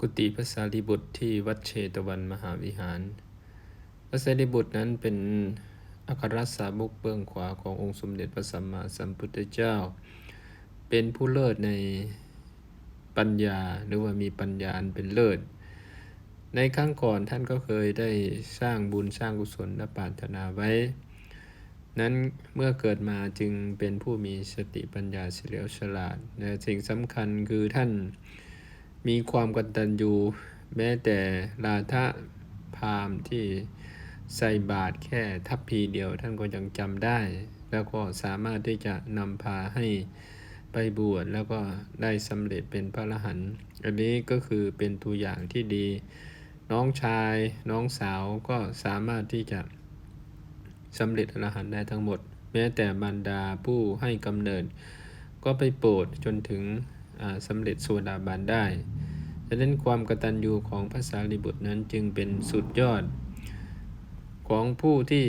กุฏิพระสารีบุตรที่วัดเชตวันมหาวิหาร พระสารีบุตรนั้นเป็นอัครสาวกเบื้องขวาขององค์สมเด็จพระสัมมาสัมพุทธเจ้า เป็นผู้เลิศในปัญญาหรือว่ามีปัญญาอันเป็นเลิศ ในครั้งก่อนท่านก็เคยได้สร้างบุญสร้างกุศลและปรารถนาไว้ นั้นเมื่อเกิดมาจึงเป็นผู้มีสติปัญญาเฉลียวฉลาดและสิ่งสำคัญคือท่าน มีความกตัญญูแม้แต่ลาทะพราหมณ์ที่ใส่บาตรแค่ทัพพีเดียวท่านก็ยังจำได้ แล้วก็สามารถที่จะนำพาให้ไปบวชแล้วก็ได้สำเร็จเป็นพระอรหันต์อันนี้ก็คือเป็นตัวอย่างที่ดี น้องชายน้องสาวก็สามารถที่จะสำเร็จอรหันต์ได้ทั้งหมด แม้แต่บรรดาผู้ให้กำเนิด ก็ไปโปรดจนถึง สำเร็จโสดาบันได้ดังนั้นความกตัญญูของพระสารีบุตรนั้นจึงเป็นสุดยอด ของผู้ที่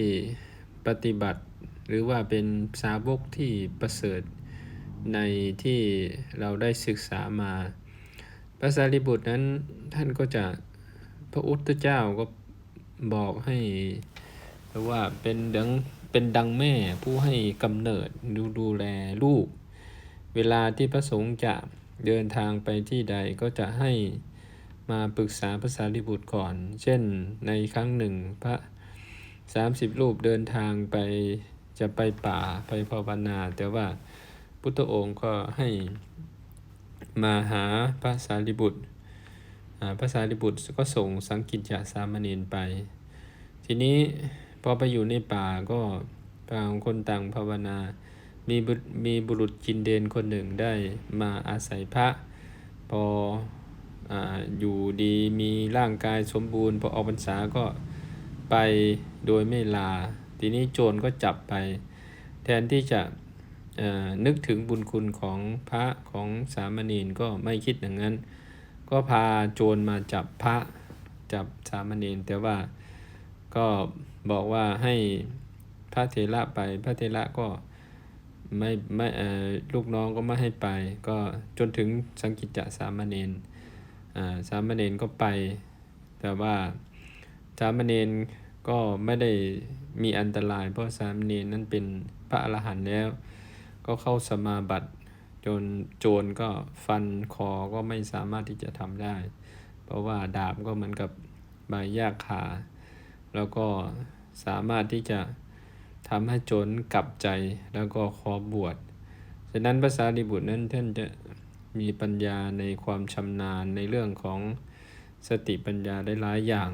ปฏิบัติ หรือว่าเป็นสาวกที่ประเสริฐในที่เราได้ศึกษามา พระสารีบุตรนั้นท่านก็จะพระอุตตเจ้าก็บอกให้ว่าเป็นดังเป็นดังแม่ผู้ให้กำเนิดดูดูแลลูก เวลาที่พระสงฆ์จะเดินทางไปที่ใดก็จะให้มาปรึกษาพระสารีบุตรก่อน เช่นในครั้งหนึ่งพระสามสิบรูปเดินทางไปจะไปป่าไปภาวนา แต่ว่าพุทธองค์ก็ให้มาหาพระสารีบุตรอ่าพระสารีบุตรก็ส่งสังกิจจาสามเณรไป ทีนี้พอไปอยู่ในป่าก็ต่างคนต่างภาวนา มีบุมีบุรุษจินเดนคนหนึ่งได้มาอาศัยพระพออาอยู่ดีมีร่างกายสมบูรณ์ พอออกพรรษาก็ไปโดยไม่ลา ทีนี้โจรก็จับไป แทนที่จะอ่อนึกถึงบุญคุณของพระของสามเณรก็ไม่คิดอย่างนั้น ก็พาโจรมาจับพระจับสามเณรแต่ว่าก็บอกว่าให้พระเทระไปพระเทระก็ ไม่ไม่เออลูกน้องก็ไม่ให้ไป ก็จนถึงสังกิจจะสามเณรอสามเณรก็ไป แต่ว่าสามเณรก็ไม่ได้มีอันตราย เพราะสามเณรนั้นเป็นพระอรหันต์แล้ว ก็เข้าสมาบัติจนโจรก็ฟันคอก็ไม่สามารถที่จะทำได้ เพราะว่าดาบก็เหมือนกับใบหญ้าคาแล้วก็สามารถที่จะ ทำให้โจรกลับใจแล้วก็ขอบวชฉะนั้นภาษาดิบุตรนั้นท่านจะมีปัญญาในความชำนาญในเรื่องของสติปัญญาได้หลายอย่าง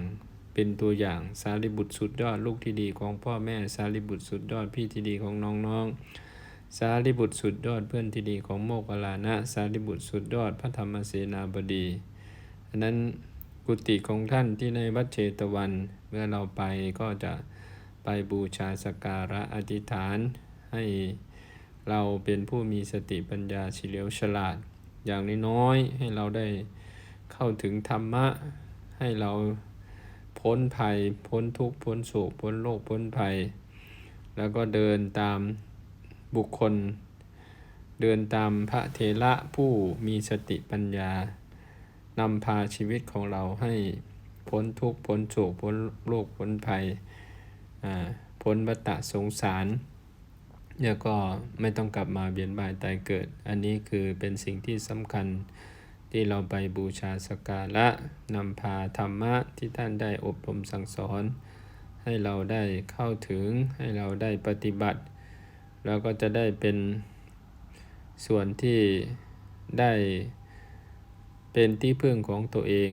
เป็นตัวอย่างสารีบุตรสุดยอดลูกที่ดีของพ่อแม่สารีบุตรสุดยอดพี่ที่ดีของน้องๆ สารีบุตรสุดยอดเพื่อนที่ดีของโมกขลานะ สารีบุตรสุดยอดพระธรรมเสนาบดีอันนั้นกุฏิของท่านที่ในวัดเชตวัน เมื่อเราไปก็จะ ไปบูชาสการะอธิษฐาน ให้เราเป็นผู้มีสติปัญญาเฉลียวฉลาด อย่างน้อยๆให้เราได้เข้าถึงธรรมะ ให้เราพ้นภัย พ้นทุกข์ พ้นโศก พ้นโรค พ้นภัย แล้วก็เดินตามบุคคล เดินตามพระเทระผู้มีสติปัญญานำพาชีวิตของเราให้พ้นทุกข์ พ้นโศก พ้นโรค พ้นภัย พ้นวัฏสงสารแล้วก็ไม่ต้องกลับมาเบียนบ่ายตายเกิด อันนี้คือเป็นสิ่งที่สำคัญที่เราไปบูชาสการะนำพาธรรมะที่ท่านได้อบรมสั่งสอน ให้เราได้เข้าถึงให้เราได้ปฏิบัติแล้วก็จะได้เป็นส่วนที่ได้เป็นที่พึ่งของตัวเอง